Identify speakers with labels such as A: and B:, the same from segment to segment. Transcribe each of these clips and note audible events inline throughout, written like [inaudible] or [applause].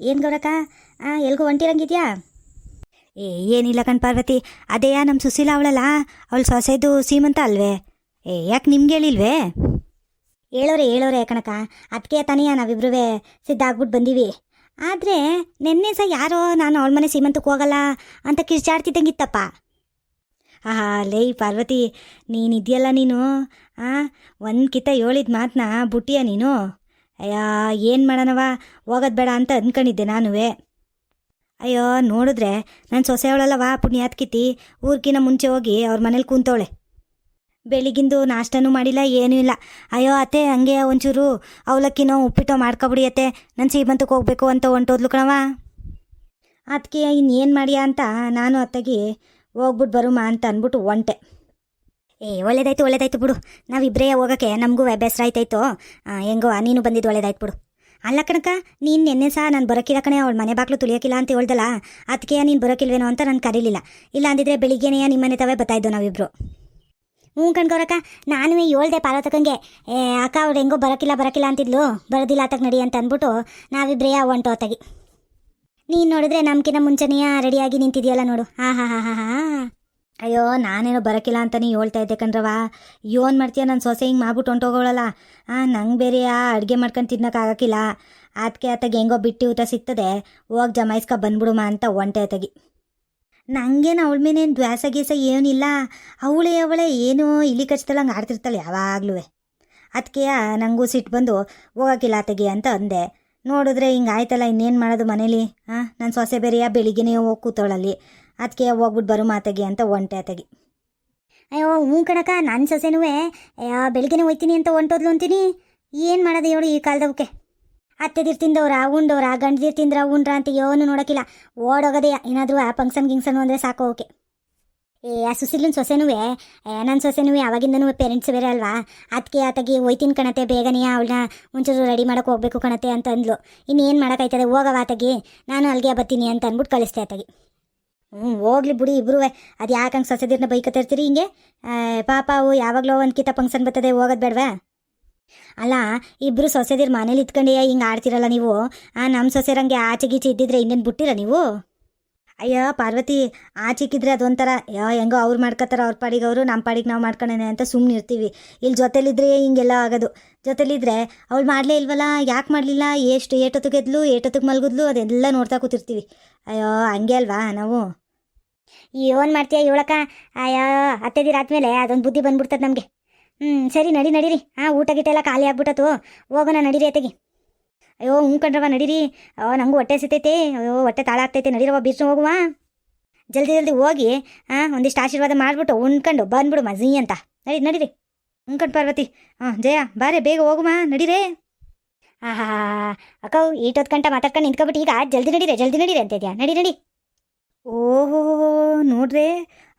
A: ಏನು ಗೌರಕ್ಕ ಆ, ಎಲ್ಗೋ ಹೊಂಟಿರಂಗಿದ್ಯಾ ಏ, ಏನಿಲ್ಲ ಕಣ್ ಪಾರ್ವತಿ. ಅದೇಯ ನಮ್ಮ ಸುಶೀಲ ಅವಳಲ್ಲ, ಅವಳು ಸೊಸೆದು ಸೀಮಂತ ಅಲ್ವೇ? ಏ, ಯಾಕೆ ನಿಮ್ಗೆ ಹೇಳಿಲ್ವೇ? ಹೇಳೋರೆ ಹೇಳೋರೆ ಕಣಕ. ಅದಕ್ಕೆ ತಾನೆಯ ಸಿದ್ಧ ಆಗ್ಬಿಟ್ಟು ಬಂದೀವಿ. ಆದರೆ ನಿನ್ನೆ ಸಹ ಯಾರೋ ನಾನು ಅವಳ ಮನೆ ಸೀಮಂತಕ್ಕೆ ಹೋಗಲ್ಲ ಅಂತ ಕಿರ್ಚಾಡ್ತಿದ್ದಂಗಿತ್ತಪ್ಪ. ಆಹಾ ಲೇಯ್ ಪಾರ್ವತಿ, ನೀನಿದೆಯಲ್ಲ ನೀನು? ಆ, ಒಂದು ಕಿತ್ತ ಹೇಳಿದ ಮಾತನ್ನ ಬುಟ್ಟಿಯ ನೀನು? ಅಯ್ಯ, ಏನು ಮಾಡೋಣವ ಹೋಗೋದು ಬೇಡ ಅಂತ ಅಂದ್ಕೊಂಡಿದ್ದೆ ನಾನುವೇ. ಅಯ್ಯೋ, ನೋಡಿದ್ರೆ ನನ್ನ ಪುಣ್ಯ ಪುಣ್ಯಾತ್ಕಿತಿ. ಊರ್ಕಿನ ಮುಂಚೆ ಹೋಗಿ ಅವ್ರ ಮನೇಲಿ ಕೂತವಳೆ. ಬೆಳಿಗಿಂದು ನಾಷ್ಟನೂ ಮಾಡಿಲ್ಲ, ಏನೂ ಇಲ್ಲ. ಅಯ್ಯೋ, ಅತ್ತೆ, ಹಂಗೆ ಒಂಚೂರು ಅವಲಕ್ಕಿನೋ, ಉಪ್ಪಿಟ್ಟೋ ಮಾಡ್ಕೊಬಿಡಿ ಅತ್ತೆ. ನನ್ನ ಸೀಮಂತಕ್ಕೆ ಹೋಗ್ಬೇಕು ಅಂತ ಹೊಂಟೋದ್ಲು ಕಣವ ಅದಕ್ಕೆ ಇನ್ನೇನು ಮಾಡ್ಯಾ ಅಂತ ನಾನು ಅತ್ತಗಿ ಹೋಗ್ಬಿಟ್ಟು ಬರುಮಾ ಅಂತ ಅಂದ್ಬಿಟ್ಟು ಒಂಟೆ ಏ, ಒಳ್ಳೇದಾಯ್ತು ಒಳ್ಳೇದಾಯ್ತು ಬಿಡು. ನಾವಿಬ್ಬರೇ ಹೋಗೋಕ್ಕೆ ನಮಗೂ ಬೇಸರ ಆಯ್ತಾಯ್ತು. ಹೆಂಗೋ, ನೀನು ಬಂದಿದ್ದು ಒಳ್ಳೇದಾಯ್ತು ಬಿಡು. ಅಲ್ಲ ಕಣಕ ನೀನು ನಿನ್ನೆ ಸಹ ನಾನು ಬರೋಕ್ಕಿಲ್ಲ ಕಣೆ, ಅವಳು ಮನೆ ಬಾಗ್ಲು ತುಳಿಯೋಕ್ಕಿಲ್ಲ ಅಂತ ಹೇಳ್ದಲ್ಲ ಅದಕ್ಕೆ ನೀನು ಬರೋಕ್ಕಿಲ್ವೇನೋ ಅಂತ ನಾನು ಕರೀಲಿಲ್ಲ. ಇಲ್ಲ ಅಂದಿದ್ರೆ ಬೆಳಿಗ್ಗೆನೇ ನಿಮ್ಮ ಮನೆ ತವೇ ಬತ್ತಾಯಿದ್ದು ನಾವಿಬ್ರು. ಹ್ಞೂ ಕಣ್ಗೌರಕ್ಕ ನಾನು ಹೇಳ್ದೆ ಪಾರ್ವತಕ್ಕಂಗೆ ಏ, ಅಕ್ಕ ಅವ್ರು ಹೆಂಗೋ ಬರೋಕ್ಕಿಲ್ಲ ಬರೋಕ್ಕಿಲ್ಲ ಅಂತಿದ್ಲು, ಬರೋದಿಲ್ಲ ಆತಕ್ಕೆ ನಡಿ ಅಂತ ಅಂದ್ಬಿಟ್ಟು ನಾವಿಬ್ರೇ ಹೊಂಟು ಹೊತ್ತಾಗಿ. ನೀನು ನೋಡಿದ್ರೆ ನಮ್ಕಿನ್ನ ಮುಂಚೆನೆಯ ರೆಡಿಯಾಗಿ ನಿಂತಿದೆಯಲ್ಲ ನೋಡು. ಹಾಂ ಹಾಂ, ಹಾ ಹಾ ಹಾ. ಅಯ್ಯೋ, ನಾನೇನೋ ಬರೋಕ್ಕಿಲ್ಲ ಅಂತಾನೆ ಹೇಳ್ತಾ ಇದ್ದೆ ಕಣ್ರವಾ ಯೋನ್ ಮಾಡ್ತೀಯ? ನನ್ನ ಸೊಸೆ ಹಿಂಗೆ ಮಾಡ್ಬಿಟ್ಟು ಹೊಂಟೋಗೋಳಲ್ಲ. ಆ, ನಂಗೆ ಬೇರೆ ಆ ಅಡುಗೆ ಮಾಡ್ಕೊಂಡು ತಿನ್ನೋಕ್ಕಾಗಕ್ಕಿಲ್ಲ ಅದಕ್ಕೆ ಆತಗೆ ಹೆಂಗೋ ಬಿಟ್ಟು ಊಟ ಸಿಗ್ತದೆ. ಹೋಗಿ ಜಮಾಯಿಸ್ಕೊ ಬಂದ್ಬಿಡುಮ ಅಂತ ಒಂಟೆ ಆತಗಿ. ನನಗೇನು ಅವಳ ಮೇನೇನು ದ್ವಾಸ ಗೀಸ ಏನಿಲ್ಲ. ಅವಳೇ ಅವಳೇ ಏನೋ ಇಲಿ ಹಂಗೆ ಆಡ್ತಿರ್ತಾಳೆ ಯಾವಾಗ್ಲೂ. ಅದಕ್ಕೆ ನನಗೂ ಸಿಟ್ಟು ಬಂದು ಹೋಗೋಕ್ಕಿಲ್ಲ ಆತಗಿ ಅಂತ ಅಂದೆ. ನೋಡಿದ್ರೆ ಹಿಂಗೆ ಆಯ್ತಲ್ಲ, ಇನ್ನೇನು ಮಾಡೋದು ಮನೇಲಿ? ಹಾಂ ನನ್ನ ಸೊಸೆ ಬೇರೆಯ ಬೆಳಿಗ್ಗೆನೇ ಹೋಗಿ ಕೂತವಳಲ್ಲಿ. ಅದಕ್ಕೆ ಹೋಗ್ಬಿಟ್ಟು ಬರು ಮಾತಾಗಿ ಅಂತ ಒಂಟೆ ಆತಗಿ. ಅಯ್ಯೋ, ಹ್ಞೂ ಕಣಕ ನನ್ನ ಸೊಸೆನೂ ಬೆಳಿಗ್ಗೆನೇ ಹೋಯ್ತೀನಿ ಅಂತ ಹೊಂಟೋದ್ಲು ಅಂತೀನಿ. ಏನು ಮಾಡೋದು ಹೇಳು ಈ ಕಾಲದವಕ್ಕೆ ಅತ್ತೆದಿರ್ ತಿಂದವ್ರ, ಉಂಡವ್ರ, ಗಂಡದಿರ್ ತಿಂದ್ರ ಉಂಡ್ರ ಅಂತ ಯೋನು ನೋಡೋಕ್ಕಿಲ್ಲ. ಓಡೋಗೋದೇ ಏನಾದರೂ ಆ ಫಂಕ್ಷನ್, ಗಿಂಕ್ಷನ್ ಅಂದರೆ ಸಾಕು ಓಕೆ ಏ, ಆ ಸುಸಿಲಿನ ಸೊಸೆನೂ ನನ್ನ ಸೊಸೆನೂ ಅವಾಗಿಂದನೂ ಪೇರೆಂಟ್ಸ್ ಬೇರೆ ಅಲ್ವಾ? ಅದಕ್ಕೆ ಆತಗಿ ಹೋಯ್ತೀನಿ ಕಣತೆ ಬೇಗನೆ ಅವಳನ್ನ ಒಂಚೂರು ರೆಡಿ ಮಾಡೋಕೆ ಹೋಗ್ಬೇಕು ಕಣತೆ ಅಂತ ಅಂದ್ಲು. ಇನ್ನೇನು ಮಾಡೋಕ್ಕಾಯ್ತದೆ ಹೋಗವ ಆತಗಿ. ನಾನು ಅಲ್ಲಿಗೆ ಬರ್ತೀನಿ ಅಂತ ಅಂದ್ಬಿಟ್ಟು ಕಳಿಸ್ತೆ ಆತಗಿ. ಹ್ಞೂ ಹೋಗ್ಲಿ ಬಿಡಿ ಇಬ್ರು ಅದು ಯಾಕಂಗೆ ಸೊಸೆದಿರ್ನ ಬೈಕತ್ತಿರ್ತೀರಿ ಹಿಂಗೆ? ಪಾಪ ಅವು ಯಾವಾಗಲೋ ಒಂದು ಕಿತ್ತ ಫಂಕ್ಷನ್ ಬರ್ತದೆ, ಹೋಗೋದು ಬೇಡವಾ? ಅಲ್ಲ, ಇಬ್ರು ಸೊಸೆದಿರ್ ಮನೇಲಿ ಇತ್ಕೊಂಡೇ ಹಿಂಗೆ ಆಡ್ತಿರಲ್ಲ ನೀವು? ಆ ನಮ್ಮ ಸೊಸೆರಂಗೆ ಆಚೆ ಗೀಚೆ ಇದ್ದಿದ್ರೆ ಇನ್ನೇನು ಬಿಟ್ಟಿರ ನೀವು? ಅಯ್ಯೋ ಪಾರ್ವತಿ ಆಚೆಕ್ಕಿದ್ರೆ ಅದೊಂಥರ ಯೋ ಹೆಂಗೋ ಅವ್ರು ಮಾಡ್ಕೋತಾರ ಅವ್ರ ಪಾಡಿಗೆ ಅವರು ನಮ್ಮ ಪಾಡಿಗೆ ನಾವು ಮಾಡ್ಕೊಳ್ಳೋಣ ಅಂತ ಸುಮ್ಮನೆ ಇರ್ತೀವಿ. ಇಲ್ಲಿ ಜೊತೆಲಿದ್ರೆ ಹಿಂಗೆಲ್ಲ ಆಗೋದು. ಜೊತೆಲಿದ್ರೆ ಅವಳು ಮಾಡಲೇ ಇಲ್ವಲ್ಲ, ಯಾಕೆ ಮಾಡಲಿಲ್ಲ, ಎಷ್ಟು ಏಟೊತ್ತಿಗೆ ಗೆದ್ಲು ಏಟೊತ್ತಿಗೆ ಮಲಗಿದ್ಲು, ಅದೆಲ್ಲ ನೋಡ್ತಾ ಕೂತಿರ್ತೀವಿ. ಅಯ್ಯೋ ಹಂಗೆ ಅಲ್ವಾ ನಾವು? ಏನು ಮಾಡ್ತೀಯ ಇವಳಕ್ಕ? ಅಯ್ಯೋ ಆದಮೇಲೆ ಅದೊಂದು ಬುದ್ಧಿ ಬಂದ್ಬಿಡ್ತದೆ ನಮಗೆ. ಹ್ಞೂ ಸರಿ ನಡಿ, ನಡೀರಿ. ಹಾಂ ಊಟ ಗಿಟ ಎಲ್ಲ ಖಾಲಿ ಆಗ್ಬಿಟ್ಟತು ಹೋಗೋಣ ನಡೀರಿ ಅತ್ತೆಗೆ. ಅಯ್ಯೋ ಹ್ಞೂ ನಡೀರಿ. ಅಯ್ಯೋ, ನಂಗೂ ಹೊಟ್ಟೆ ಸಿತೈತೆ ಅಯ್ಯೋ, ಹೊಟ್ಟೆ ತಾಳ ಆಗ್ತೈತೆ ನಡೀರವ ಬಿರ್ಸು, ಹೋಗುವ. ಜಲ್ದಿ ಜಲ್ದಿ ಹೋಗಿ ಹಾಂ ಒಂದಿಷ್ಟು ಆಶೀರ್ವಾದ ಮಾಡಿಬಿಟ್ಟು ಉಣ್ಕೊಂಡು ಬಂದ್ಬಿಡು ಮಜಿ ಅಂತ. ನಡಿ ನಡೀರಿ. ಉಣ್ಕಂಡು ಪಾರ್ವತಿ. ಹಾಂ ಜಯ, ಬಾರೆ, ಬೇಗ ಹೋಗುವ. ನಡೀರೇ. ಆಹಾ ಏಟ್ ಈಟೊತ್ತು ಗಂಟೆ ಮಾತಾಡ್ಕೊಂಡು ನಿಂತ್ಕೊಬಿಟ್ಟು ಈಗ ಜಲ್ದಿ ನಡೀರಿ ಜಲ್ದಿ ನಡೀರಿ ಅಂತಿದ್ಯಾ ನಡಿ ನಡಿ. ಓಹೋ ನೋಡ್ರಿ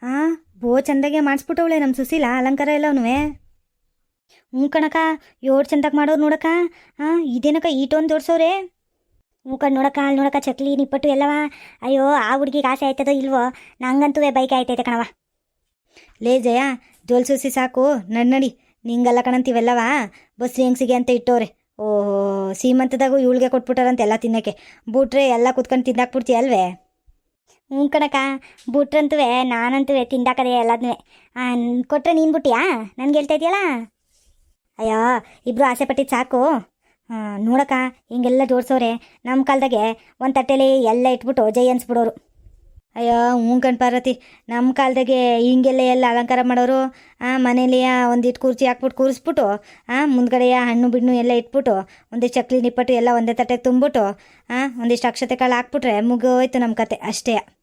A: ಹಾಂ ಬೋ ಚಂದಾಗೆ ಮಾಡಿಸ್ಬಿಟ್ಟವಳೆ ನಮ್ಮ ಸುಶೀಲ. ಅಲಂಕಾರ ಎಲ್ಲವೂ ಹ್ಞೂ ಕಣಕ ಏಳು ಚಂದಕ್ಕೆ ಮಾಡೋರು ನೋಡಕ್ಕ. ಹಾಂ ಇದೇನಕ್ಕ ಈಟೊಂದು ಜೋಡ್ಸೋರೆ ಹ್ಞೂ ಕಣ್ ನೋಡಕ್ಕ ಅಲ್ಲಿ ನೋಡಕ್ಕ, ಚಕ್ಲಿ, ನಿಪ್ಪಟ್ಟು ಎಲ್ಲವ. ಅಯ್ಯೋ, ಆ ಹುಡುಗಿಗೆ ಆಸೆ ಆಯ್ತದೋ ಇಲ್ವೋ? ನಂಗಂತೂ ಬೈಕ್ ಆಯ್ತೈತೆ ಕಣವ ಲೇ ಜಯ ಜೋಲ್ಸುಸಿ ಸಾಕು. ನಡ್ ನಡಿ, ನಿಂಗಲ್ಲ ಕಣಂತೀವೆಲ್ಲವ ಬಸ್ ಹೆಂಗ್ಸಿಗೆ ಅಂತ ಇಟ್ಟೋರೆ. ಓಹೋ, ಸೀಮಂತದಾಗೂ ಇವಳಿಗೆ ಕೊಟ್ಬಿಟ್ಟಾರಂತೆ ಎಲ್ಲ ತಿನ್ನಕ್ಕೆ. ಬೂಟ್ರೆ ಎಲ್ಲ ಕುತ್ಕೊಂಡು ತಿಂದಾಕ್ಬಿಡ್ತೀಯ ಅಲ್ವೇ? ಹ್ಞೂ ಕಣಕ ಬೂಟ್ರಂತೂ ನಾನಂತೂ ತಿಂದಾಕದೆ ಎಲ್ಲದನ್ನೂ ಕೊಟ್ಟರೆ ನೀನು ಬಿಟ್ಟಿಯಾ? ನನ್ಗೆ ಹೇಳ್ತಾ ಇದೆಯಲ್ಲ? ಅಯ್ಯೋ ಇಬ್ಬರು ಆಸೆ ಪಟ್ಟಿದ್ದು ಸಾಕು. ಹಾಂ, ನೋಡಕ್ಕ, ಹಿಂಗೆಲ್ಲ ಜೋಡಿಸೋರೆ ನಮ್ಮ ಕಾಲದಾಗೆ ಒಂದು ತಟ್ಟೆಲಿ ಎಲ್ಲ ಇಟ್ಬಿಟ್ಟು ಜೈ ಅನ್ಸ್ಬಿಡೋರು. ಅಯ್ಯೋ, ಹ್ಞೂ ಕಣ್ ಪಾರ್ವತಿ. ನಮ್ಮ ಕಾಲದಾಗೆ ಹಿಂಗೆಲ್ಲ ಎಲ್ಲ ಅಲಂಕಾರ ಮಾಡೋರು, ಆ, ಮನೇಲಿ ಒಂದಿಟ್ಟು ಕುರ್ಚಿ ಹಾಕ್ಬಿಟ್ಟು ಕೂರಿಸ್ಬಿಟ್ಟು, ಆ ಮುಂದ್ಗಡೆಯ ಹಣ್ಣು ಬಿಣ್ಣು ಎಲ್ಲ ಇಟ್ಬಿಟ್ಟು, ಒಂದಿಷ್ಟು ಚಕ್ಲಿ ನಿಪ್ಪಟ್ಟು ಎಲ್ಲ ಒಂದೇ ತಟ್ಟೆಗೆ ತುಂಬಿಟ್ಟು ಆ, ಒಂದಿಷ್ಟು ಅಕ್ಷತೆ ಕಾಳು ಹಾಕ್ಬಿಟ್ರೆ ಮುಗೋಯ್ತು ನಮ್ಮ ಕತೆ, ಅಷ್ಟೇ.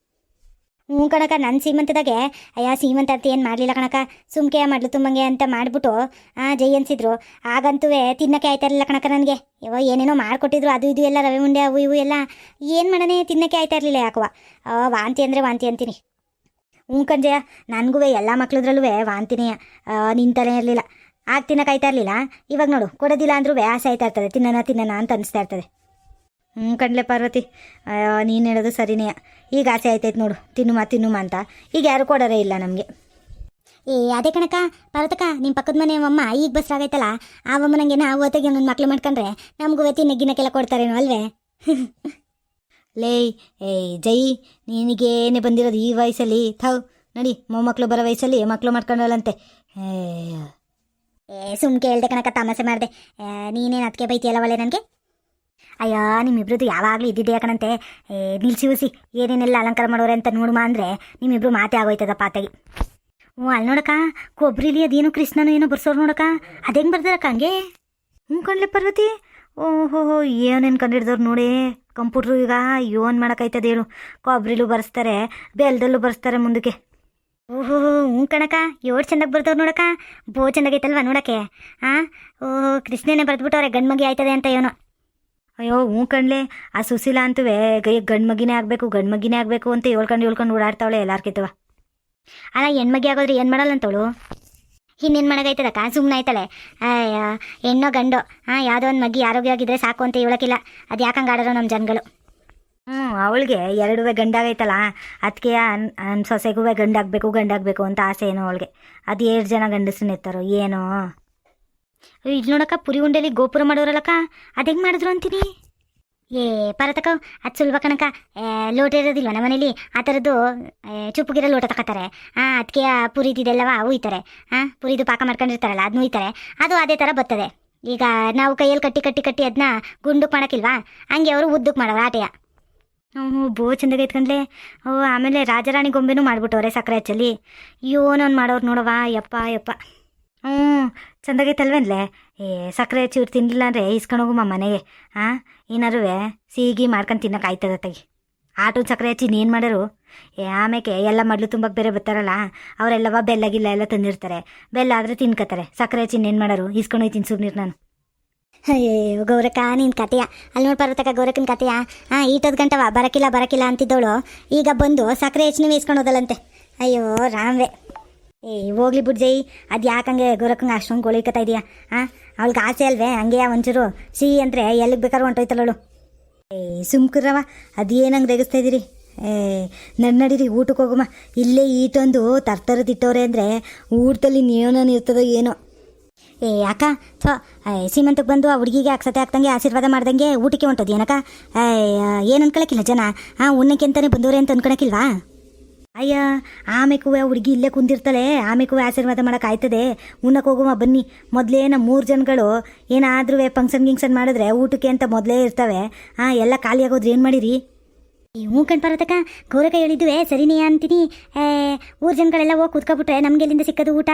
A: ಹ್ಞೂ ಕಣಕ ನನ್ನ ಸೀಮಂತದಾಗೆ. ಅಯ್ಯ, ಸೀಮಂತ ಅಂತ ಏನು ಮಾಡಲಿಲ್ಲ ಕಣಕ ಸುಮ್ಕೆ ಮಾಡ್ಲು ತುಂಬಂಗೆ ಅಂತ ಮಾಡಿಬಿಟ್ಟು, ಆ, ಜೈ ಅನ್ಸಿದ್ರು. ಆಗಂತೂ ತಿನ್ನಕ್ಕೆ ಆಯ್ತಾ ಇರಲಿಲ್ಲ ಕಣಕ ನನಗೆ. ಯವ ಏನೇನೋ ಮಾಡಿಕೊಟ್ಟಿದ್ರು, ಅದು ಇದು ಎಲ್ಲ, ರವೆ ಮುಂಡೆ, ಅವು ಇವು ಎಲ್ಲ. ಏನು ಮಾಡೋಣ, ತಿನ್ನಕ್ಕೆ ಆಯ್ತಾ ಇರಲಿಲ್ಲ ಯಾಕವ ವಾಂತಿ ಅಂದರೆ ವಾಂತಿ ಅಂತೀನಿ. ಹ್ಞೂ ಕಂಜಯ ನನಗೂ ಎಲ್ಲ ಮಕ್ಳದ್ರಲ್ಲೂ ವಾಂತಿನೇ ನಿಂತಾನೆ ಇರಲಿಲ್ಲ. ಆಗ ತಿನ್ನಕ್ಕೆ ಆಯ್ತಾ ಇರಲಿಲ್ಲ. ಇವಾಗ ನೋಡು, ಕೊಡೋದಿಲ್ಲ ಅಂದರೂ ವ್ಯಾಸ ಆಯ್ತಾ ಇರ್ತದೆ. ತಿನ್ನೋಣ ತಿನ್ನೋಣ ಅಂತ ಅನಿಸ್ತಾ ಇರ್ತದೆ. ಹ್ಞೂ ಕಣ್ಲೆ ಪಾರ್ವತಿ. ನೀನು ಹೇಳೋದು ಸರಿನೇ. ಈಗ ಆಸೆ ಆಯ್ತೈತೆ ನೋಡು. ತಿನ್ನುಮ ತಿನ್ನುಮ ಅಂತ. ಈಗ ಯಾರು ಕೊಡೋರೇ ಇಲ್ಲ ನಮಗೆ. ಏ, ಅದೇ ಕಣಕ ಪಾರ್ವತಕ್ಕ ನಿಮ್ಮ ಪಕ್ಕದ ಮನೆ ಅಮ್ಮ ಈಗ ಬಸ್ ಆಗೈತಲ್ಲ ಆ ಅಮ್ಮ ನಾವು ಹೊತ್ತಿಗೆ ನನ್ನ ಮಕ್ಳು ಮಾಡ್ಕೊಂಡ್ರೆ ನಮಗೂ ತಿನ್ನ ನೆಗ್ಗಿನಕ್ಕೆಲ್ಲ ಕೊಡ್ತಾರೇನೋ ಅಲ್ವೇ? [laughs] ಲೇ ಏಯ್ ಜೈ, ನಿನಗೇನೆ ಬಂದಿರೋದು ಈ ವಯಸ್ಸಲ್ಲಿ? ಥೌ, ನಡಿ ಮೊಮ್ಮಕ್ಕಳು ಬರೋ ವಯಸ್ಸಲ್ಲಿ ಮಕ್ಕಳು ಮಾಡ್ಕೊಂಡಲ್ಲಂತೆ ಏ
B: ಸುಮ್ಕೆ ಹೇಳ್ದೆ ಕಣಕ ತಮಾಸೆ ಮಾಡಿದೆ. ನೀನೇನು ಅದಕ್ಕೆ ಬೈತಿಯಲ್ಲ ಒಳ್ಳೆ ನನಗೆ?
A: ಅಯ್ಯೋ ನಿಮ್ಮಿಬ್ರದ್ದು ಯಾವಾಗಲೂ ಇದ್ದಿದ್ದೆ ಯಾಕಣಂತೆ ಏ, ನಿಲ್ಸಿ, ಉಸಿ, ಏನೇನೆಲ್ಲ ಅಲಂಕಾರ ಮಾಡೋರೆ ಅಂತ ನೋಡುಮ ಅಂದರೆ ನಿಮ್ಮಿಬ್ರು ಮಾತೇ ಆಗೋಯ್ತದಪ್ಪ ಆತಾಗಿ ಹ್ಞೂ, ಅಲ್ಲಿ ನೋಡಕ್ಕ ಕೊಬ್ಬರಿಲಿ ಅದೇನು ಕೃಷ್ಣನೂ ಏನೋ ಬರ್ಸೋರು ನೋಡಕ್ಕ? ಅದು ಹೆಂಗೆ ಬರ್ದಾರಕ್ಕ ಹಂಗೆ? ಹ್ಞೂ ಕಣ್ಲೆ ಪಾರ್ವತಿ. ಓಹೋ, ಏನೇನು ಕಂಡಿಡ್ದವ್ರು ನೋಡಿ? ಕಂಪ್ಯೂಟ್ರು ಈಗ ಏನು ಮಾಡೋಕ್ಕಾಯ್ತದೆ ಹೇಳು. ಕೊಬ್ಬರಿಲೂ ಬರ್ಸ್ತಾರೆ, ಬೆಲ್ದಲ್ಲೂ ಬರ್ಸ್ತಾರೆ ಮುಂದಕ್ಕೆ.
B: ಓಹೋ, ಹ್ಞೂ ಕಣಕ ಏಳು ಚೆಂದಾಗಿ ಬರ್ದವ್ರು ನೋಡಕ್ಕ? ಬೋ ಚಂದಾಗೈತಲ್ವಾ ನೋಡಕ್ಕೆ? ಹಾಂ ಓಹೋ, ಕೃಷ್ಣನೇ ಬರೆದ್ಬಿಟ್ಟವ್ರೆ ಗಂಡು ಮಗಿ ಆಯ್ತದೆ ಅಂತ ಏನೋ.
A: ಅಯ್ಯೋ, ಹ್ಞೂ ಕಣ್ಲೆ. ಆ ಸುಶೀಲ ಅಂತೂ ಗೈ ಗಂಡು ಮಗಿನೇ ಆಗಬೇಕು ಗಂಡು ಮಗಿನೇ ಆಗಬೇಕು ಅಂತ ಹೇಳ್ಕೊಂಡು ಹೇಳ್ಕೊಂಡು ಓಡಾಡ್ತಾವಳೆ ಎಲ್ಲಾರ್ಕಿತ್ತವ
B: ಅಲ್ಲ, ಹೆಣ್ಮಗಿ ಆಗೋದ್ರೆ ಏನು ಮಾಡಲ್ಲ ಅಂತವಳು? ಇನ್ನೇನು ಮಾಡೋಕೈತದಕ್ಕ ಸುಮ್ಮನೆ ಆಯ್ತಾಳೆ. ಹೆಣ್ಣೋ ಗಂಡೋ? ಹಾಂ ಯಾವುದೋ ಒಂದು ಮಗಿ ಆರೋಗ್ಯವಾಗಿದ್ರೆ ಸಾಕು ಅಂತ ಹೇಳೋಕ್ಕಿಲ್ಲ ಅದು ಯಾಕಂಗೆ ಆಡೋರು ನಮ್ಮ ಜನಗಳು?
A: ಹ್ಞೂ, ಅವಳಿಗೆ ಎರಡುವೆ ಗಂಡಾಗೈತಲ್ಲ. ಅದಕ್ಕೆ ನನ್ನ ಸೊಸೆಗೂ ಗಂಡಾಗಬೇಕು ಗಂಡಾಗಬೇಕು ಅಂತ ಆಸೆ ಏನೋ ಅವಳಿಗೆ. ಅದು ಎರಡು ಜನ ಗಂಡಸನ್ನ ಎತ್ತಾರೋ ಏನೋ? ಇದು ನೋಡಕ್ಕ, ಪುರಿ ಉಂಡೆಲಿ ಗೋಪುರ ಮಾಡೋರಲ್ಲಕ್ಕ ಅದು ಹೆಂಗೆ ಮಾಡಿದ್ರು ಅಂತೀನಿ?
B: ಏ ಪರತಕ ಅದು ಸುಲಭ ಕಣಕ ಲೋಟ ಇರೋದಿಲ್ವ ನಮ್ಮ ಮನೇಲಿ ಆ ಥರದ್ದು ಚುಪ್ಪುಗಿರೋ ಲೋಟ ತಗೋತಾರೆ ಹಾಂ ಅದಕ್ಕೆ ಪುರಿದಿದೆಲ್ಲವ ಉಯ್ತಾರೆ. ಹಾಂ ಪುರಿದು ಪಾಕ ಮಾಡ್ಕೊಂಡಿರ್ತಾರಲ್ಲ ಅದನ್ನ ಉಯ್ತಾರೆ. ಅದು ಅದೇ ಥರ ಬರ್ತದೆ ಈಗ ನಾವು ಕೈಯಲ್ಲಿ ಕಟ್ಟಿ ಕಟ್ಟಿ ಕಟ್ಟಿ ಅದನ್ನ ಗುಂಡು ಮಾಡೋಕ್ಕಿಲ್ವಾ? ಹಂಗೆ ಅವರು ಉದ್ದಕ್ಕೆ ಮಾಡೋರು ಆಟೆಯ.
A: ಹ್ಞೂ ಬೋ, ಚಂದಾಗ ಓ, ಆಮೇಲೆ ರಾಜರಾಣಿ ಗೊಂಬೆನೂ ಮಾಡಿಬಿಟ್ಟವ್ರೆ ಸಕ್ಕರೆ ಹಚ್ಚಲ್ಲಿ. ಏನೊಂದು ಮಾಡೋರು ನೋಡವಾ ಯಪ್ಪ ಯಪ್ಪ. ಹ್ಞೂ ಚಂದಾಗೈತಲ್ವೇನ್ಲೆ? ಏ, ಸಕ್ಕರೆ ಚೂರು ತಿನ್ನಲಿಲ್ಲ ಅಂದರೆ ಇಸ್ಕೊಂಡೋಗಮ್ಮ ಮನೆಗೆ. ಹಾಂ ಏನಾರು ಸೀಗಿ ಮಾಡ್ಕೊಂಡು ತಿನ್ನೋಕೆ ಆಯ್ತದ ತಗಿ ಆಟೋ ಸಕ್ಕರೆ ಹಚ್ಚಿ ನೀನು ಮಾಡೋರು. ಏ ಆಮೇಲೆ ಎಲ್ಲ ಮಡ್ಲು ತುಂಬಕ್ಕೆ ಬೇರೆ ಬರ್ತಾರಲ್ಲ, ಅವರೆಲ್ಲವ ಬೆಲ್ಲ ಗಿಲ್ಲ ಎಲ್ಲ ತಂದಿರ್ತಾರೆ. ಬೆಲ್ಲ ಆದರೆ ತಿನ್ಕೋತಾರೆ ಸಕ್ಕರೆ ಹಚ್ಚಿ ನೀನು ಮಾಡೋರು ಇಸ್ಕೊಂಡು ಹೋಯ್ತೀನಿ ಸುಮ್ನೀರು ನಾನು.
B: ಅಯ್ಯೋ, ಗೌರಕ್ಕ ನಿನ್ನ ಕತೆಯ. ಅಲ್ಲಿ ನೋಡಿ ಪರ್ವತಕ್ಕ ಗೌರಕ್ಕನ ಕತೆಯ. ಹಾಂ ಈಟದ ಗಂಟವ ಬರಕಿಲ್ಲ ಬರಕಿಲ್ಲ ಅಂತಿದ್ದವಳು ಈಗ ಬಂದು ಸಕ್ಕರೆ ಹೆಚ್ಚು ಇಸ್ಕೊಂಡು ಹೋದಲ್ಲಂತೆ. ಅಯ್ಯೋ, ರಾಮ್ವೆ. ಏ, ಹೋಗ್ಲಿ ಬಿಡ್ಜೈ. ಅದು ಯಾಕಂಗೆ ಗೌರಕ್ಕಂಗೆ ಅಷ್ಟೊಂದು ಗೋಳಿಕತ್ತಾ ಇದೆಯಾ? ಹಾಂ ಅವಳಿಗೆ ಆಸೆ ಅಲ್ವೇ? ಹಂಗೆ ಒಂಚೂರು ಸಿಹಿ ಅಂದರೆ ಎಲ್ಲಿಗೆ ಬೇಕಾದ್ರೂ ಹೊಂಟೋಯ್ತಲ್ಲಳು
A: ಏ ಸುಮ್ಕುರವ ಅದೇನಂಗೆ ರೇಗಿಸ್ತಾ ಇದ್ದೀರಿ ಏ ನಡ್ ನಡೀರಿ ಊಟಕ್ಕೆ ಹೋಗಮ್ಮ ಇಲ್ಲೇ ಈಟೊಂದು ತರ್ತರದ್ದು ಇಟ್ಟವ್ರೆ ಅಂದರೆ ಊಟದಲ್ಲಿ ನೇವನ ಇರ್ತದೋ ಏನೋ.
B: ಏ, ಅಕ್ಕ, ಥೋ ಸೀಮಂತಕ್ಕೆ ಬಂದು ಆ ಹುಡುಗಿಗೆ ಅಕ್ಸತೆ ಹಾಕ್ದಂಗೆ ಆಶೀರ್ವಾದ ಮಾಡ್ದಂಗೆ ಊಟಕ್ಕೆ ಹೊಂಟೋದು ಏನಕ್ಕ ಏನು ಅನ್ಕೊಳಕ್ಕಿಲ್ಲ ಜನ? ಹಾಂ ಉಣ್ಣಕ್ಕೆ ಅಂತಾನೆ ಬಂದವ್ರೆ ಅಂತ ಅನ್ಕೊಳಕ್ಕಿಲ್ವಾ
A: ಅಯ್ಯ ಆಮೇಕೂ ಹುಡುಗಿ ಇಲ್ಲೇ ಕುಂದಿರ್ತಾಳೆ. ಆಮೇಕೂ ಆಶೀರ್ವಾದ ಮಾಡೋಕ್ಕಾಯ್ತದೆ ಆಯ್ತದೆ. ಉಣ್ಣಕ್ಕೆ ಹೋಗುವ ಬನ್ನಿ. ಮೊದಲೇ ನಮ್ಮ ಮೂರು ಜನಗಳು ಏನಾದ್ರೂ ಫಂಕ್ಷನ್ ಗಿಂಕ್ಷನ್ ಮಾಡಿದ್ರೆ ಊಟಕ್ಕೆ ಅಂತ ಮೊದಲೇ ಇರ್ತವೆ. ಹಾಂ ಎಲ್ಲ ಖಾಲಿ ಆಗೋದ್ರೆ ಏನು ಮಾಡಿರಿ?
B: ಹ್ಞೂ ಕಣ್ ಪರತಕ್ಕ ಗೌರಕ ಹೇಳಿದ್ವಿ ಸರಿನೇ ಅಂತೀನಿ. ಊರು ಜನಗಳೆಲ್ಲ ಹೋಗಿ ಕೂತ್ಕೊಬಿಟ್ರೆ ನಮಗೆ ಎಲ್ಲಿಂದ ಸಿಕ್ಕದು ಊಟ?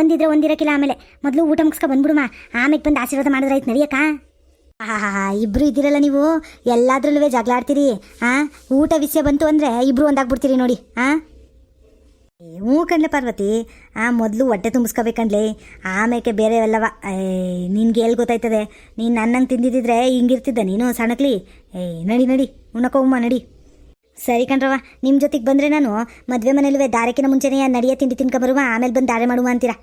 B: ಒಂದಿದ್ರೆ ಒಂದಿರಕ್ಕಿಲ್ಲ ಆಮೇಲೆ. ಮೊದಲು ಊಟ ಮುಗಿಸ್ಕೊ ಬಂದ್ಬಿಡುಮ. ಆಮೇಲೆ ಬಂದು ಆಶೀರ್ವಾದ ಮಾಡಿದ್ರೆ ಆಯ್ತು ನಡಿಯಕ್ಕ?
A: ಹಾ ಹಾ ಹಾ ಇಬ್ರು ಇದ್ದೀರಲ್ಲ ನೀವು? ಎಲ್ಲಾದ್ರಲ್ಲೂ ಜಗಳ ಆಡ್ತೀರಿ ಹಾಂ ಊಟ ವಿಷಯ ಬಂತು ಅಂದರೆ ಇಬ್ರು ಒಂದಾಗ್ಬಿಡ್ತೀರಿ ನೋಡಿ ಹಾಂ ಹ್ಞೂ ಕಣ್ಲೆ ಪಾರ್ವತಿ, ಆ, ಮೊದಲು ಹೊಟ್ಟೆ ತುಂಬಿಸ್ಕೋಬೇಕಂಡ್ಲೆ ಆಮೇಲೆ ಬೇರೆ ಎಲ್ಲವ ನಿನ್ಗೆ ಎಲ್ಲಿ ಗೊತ್ತಾಯ್ತದೆ, ನೀನು ನನ್ನಂಗೆ ತಿಂದಿದ್ದಿದ್ರೆ ಹಿಂಗಿರ್ತಿದ್ದ ನೀನು ಸಣಕ್ಲಿ ಏಯ್ ನಡಿ ನಡಿ ಉಣ್ಣಕೋಮ್ಮ ನಡಿ. ಸರಿ ಕಣ್ರವ ನಿಮ್ಮ ಜೊತೆಗೆ ಬಂದರೆ ನಾನು ಮದುವೆ ಮನೇಲುವೆ ದಾರಕ್ಕಿನ ಮುಂಚೆನೇ ನಡಿಯ ತಿಂಡಿ ತಿನ್ಕೊಂಬರುವ ಆಮೇಲೆ ಬಂದು ದಾರೆ ಮಾಡುವ ಅಂತೀರಾ?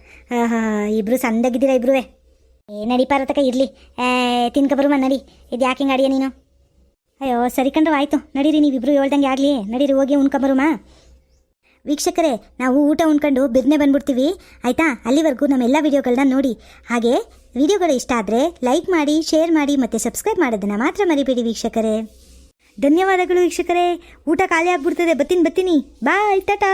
A: ಇಬ್ರು ಸಂದಾಗಿದ್ದೀರಾ ಇಬ್ರುವೆ?
B: ಏ, ನಡಿ ಪಾರ್ವತಕ್ಕ, ಇರಲಿ. ತಿನ್ಕೊಬರುಮ ನಡಿ ಇದು ಯಾಕೆ ಹಿಂಗೆ ಅಡಿಯ ನೀನು?
A: ಅಯ್ಯೋ, ಸರಿ ಕಣ್ರವ ಆಯಿತು. ನಡೀರಿ, ನೀವಿಬ್ರು ಹೇಳ್ದಂಗೆ ಆಗಲಿ. ನಡೀರಿ, ಹೋಗಿ ಉಣ್ಕೊಂಬರುಮ ವೀಕ್ಷಕರೇ, ನಾವು ಊಟ ಉಣ್ಕೊಂಡು ಬಿರ್ನೆ ಬಂದ್ಬಿಡ್ತೀವಿ. ಆಯಿತಾ? ಅಲ್ಲಿವರೆಗೂ ನಮ್ಮೆಲ್ಲ ವೀಡಿಯೋಗಳನ್ನ ನೋಡಿ. ಹಾಗೆ, ವಿಡಿಯೋಗಳು ಇಷ್ಟ ಆದರೆ ಲೈಕ್ ಮಾಡಿ, ಶೇರ್ ಮಾಡಿ ಮತ್ತು ಸಬ್ಸ್ಕ್ರೈಬ್ ಮಾಡೋದನ್ನು ಮಾತ್ರ ಮರಿಬೇಡಿ ವೀಕ್ಷಕರೇ. ಧನ್ಯವಾದಗಳು ವೀಕ್ಷಕರೇ. ಊಟ ಖಾಲಿ ಆಗ್ಬಿಡ್ತದೆ. ಬತ್ತೀನಿ ಬತ್ತೀನಿ ಬಾಯ್, ಟಾಟಾ.